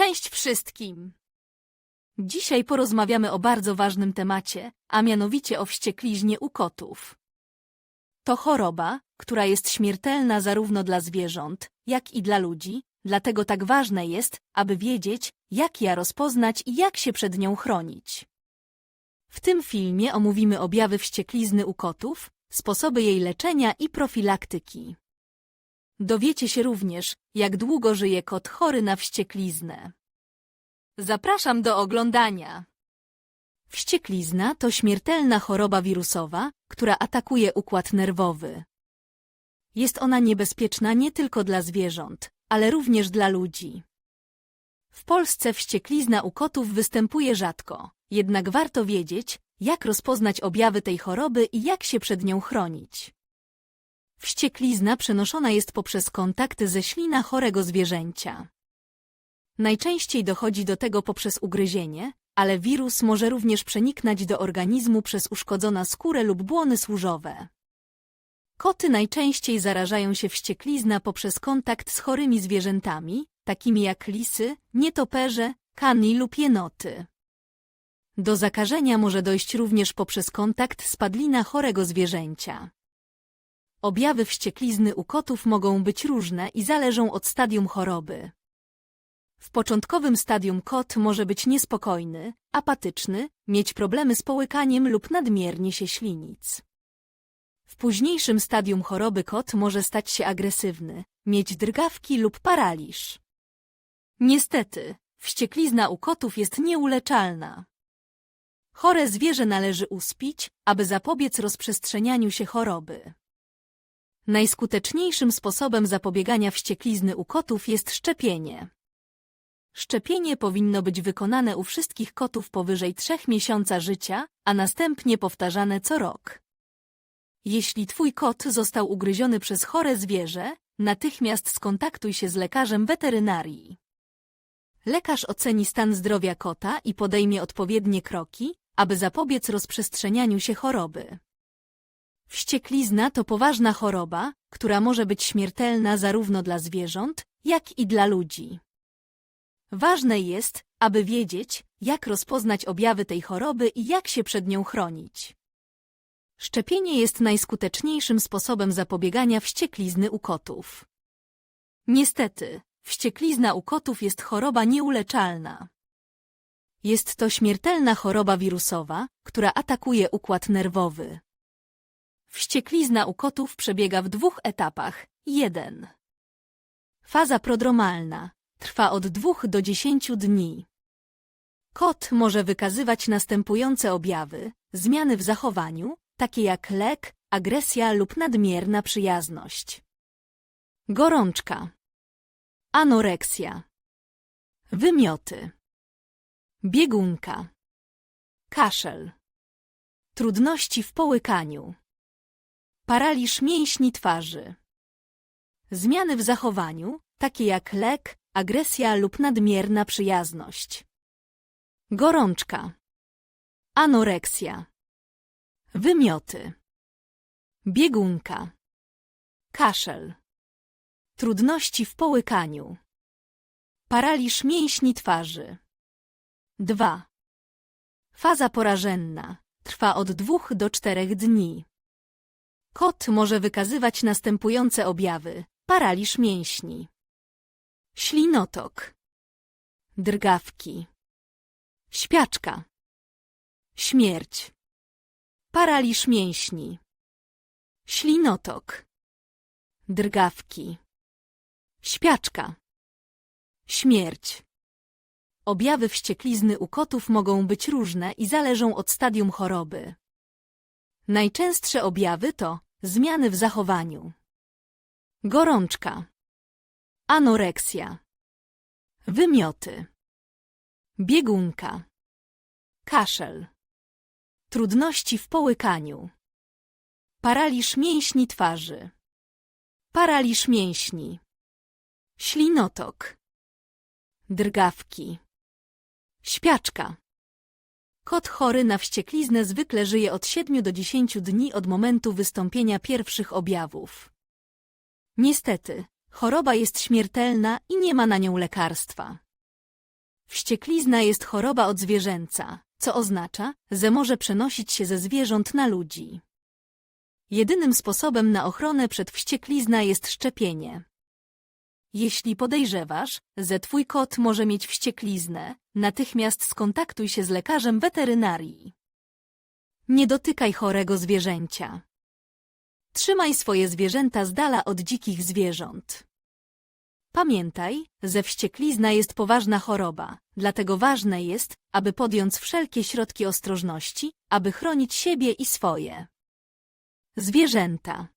Cześć wszystkim! Dzisiaj porozmawiamy o bardzo ważnym temacie, a mianowicie o wściekliźnie u kotów. To choroba, która jest śmiertelna zarówno dla zwierząt, jak i dla ludzi, dlatego tak ważne jest, aby wiedzieć, jak ja rozpoznać i jak się przed nią chronić. W tym filmie omówimy objawy wścieklizny u kotów, sposoby jej leczenia i profilaktyki. Dowiecie się również, jak długo żyje kot chory na wściekliznę. Zapraszam do oglądania. Wścieklizna to śmiertelna choroba wirusowa, która atakuje układ nerwowy. Jest ona niebezpieczna nie tylko dla zwierząt, ale również dla ludzi. W Polsce wścieklizna u kotów występuje rzadko, jednak warto wiedzieć, jak rozpoznać objawy tej choroby i jak się przed nią chronić. Wścieklizna przenoszona jest poprzez kontakty ze ślina chorego zwierzęcia. Najczęściej dochodzi do tego poprzez ugryzienie, ale wirus może również przeniknąć do organizmu przez uszkodzona skórę lub błony służowe. Koty najczęściej zarażają się wścieklizna poprzez kontakt z chorymi zwierzętami, takimi jak lisy, nietoperze, kani lub jenoty. Do zakażenia może dojść również poprzez kontakt z padlina chorego zwierzęcia. Objawy wścieklizny u kotów mogą być różne i zależą od stadium choroby. W początkowym stadium kot może być niespokojny, apatyczny, mieć problemy z połykaniem lub nadmiernie się ślinić. W późniejszym stadium choroby kot może stać się agresywny, mieć drgawki lub paraliż. Niestety, wścieklizna u kotów jest nieuleczalna. Chore zwierzę należy uspić, aby zapobiec rozprzestrzenianiu się choroby. Najskuteczniejszym sposobem zapobiegania wścieklizny u kotów jest szczepienie. Szczepienie powinno być wykonane u wszystkich kotów powyżej 3 miesiąca życia, a następnie powtarzane co rok. Jeśli twój kot został ugryziony przez chore zwierzę, natychmiast skontaktuj się z lekarzem weterynarii. Lekarz oceni stan zdrowia kota i podejmie odpowiednie kroki, aby zapobiec rozprzestrzenianiu się choroby. Wścieklizna to poważna choroba, która może być śmiertelna zarówno dla zwierząt, jak i dla ludzi. Ważne jest, aby wiedzieć, jak rozpoznać objawy tej choroby i jak się przed nią chronić. Szczepienie jest najskuteczniejszym sposobem zapobiegania wścieklizny u kotów. Niestety, wścieklizna u kotów jest choroba nieuleczalna. Jest to śmiertelna choroba wirusowa, która atakuje układ nerwowy. Wścieklizna u kotów przebiega w dwóch etapach. 1. Faza prodromalna. Trwa od 2 do 10 dni. Kot może wykazywać następujące objawy, zmiany w zachowaniu, takie jak lek, agresja lub nadmierna przyjazność. Gorączka. Anoreksja. Wymioty. Biegunka. Kaszel. Trudności w połykaniu. Paraliż mięśni twarzy. Zmiany w zachowaniu, takie jak lek, agresja lub nadmierna przyjazność. Gorączka. Anoreksja. Wymioty. Biegunka. Kaszel. Trudności w połykaniu. Paraliż mięśni twarzy. 2. Faza porażenna. Trwa od 2 do 4 dni. Kot może wykazywać następujące objawy. Paraliż mięśni. Ślinotok. Drgawki. Śpiaczka. Śmierć. Paraliż mięśni. Ślinotok. Drgawki. Śpiaczka. Śmierć. Objawy wścieklizny u kotów mogą być różne i zależą od stadium choroby. Najczęstsze objawy to zmiany w zachowaniu. Gorączka. Anoreksja. Wymioty. Biegunka. Kaszel. Trudności w połykaniu. Paraliż mięśni twarzy. Paraliż mięśni. Ślinotok. Drgawki. Śpiaczka. Kot chory na wściekliznę zwykle żyje od 7 do 10 dni od momentu wystąpienia pierwszych objawów. Niestety, choroba jest śmiertelna i nie ma na nią lekarstwa. Wścieklizna jest choroba odzwierzęca, co oznacza, że może przenosić się ze zwierząt na ludzi. Jedynym sposobem na ochronę przed wścieklizna jest szczepienie. Jeśli podejrzewasz, że twój kot może mieć wściekliznę, natychmiast skontaktuj się z lekarzem weterynarii. Nie dotykaj chorego zwierzęcia. Trzymaj swoje zwierzęta z dala od dzikich zwierząt. Pamiętaj, że wścieklizna jest poważna choroba, dlatego ważne jest, aby podjąć wszelkie środki ostrożności, aby chronić siebie i swoje. Zwierzęta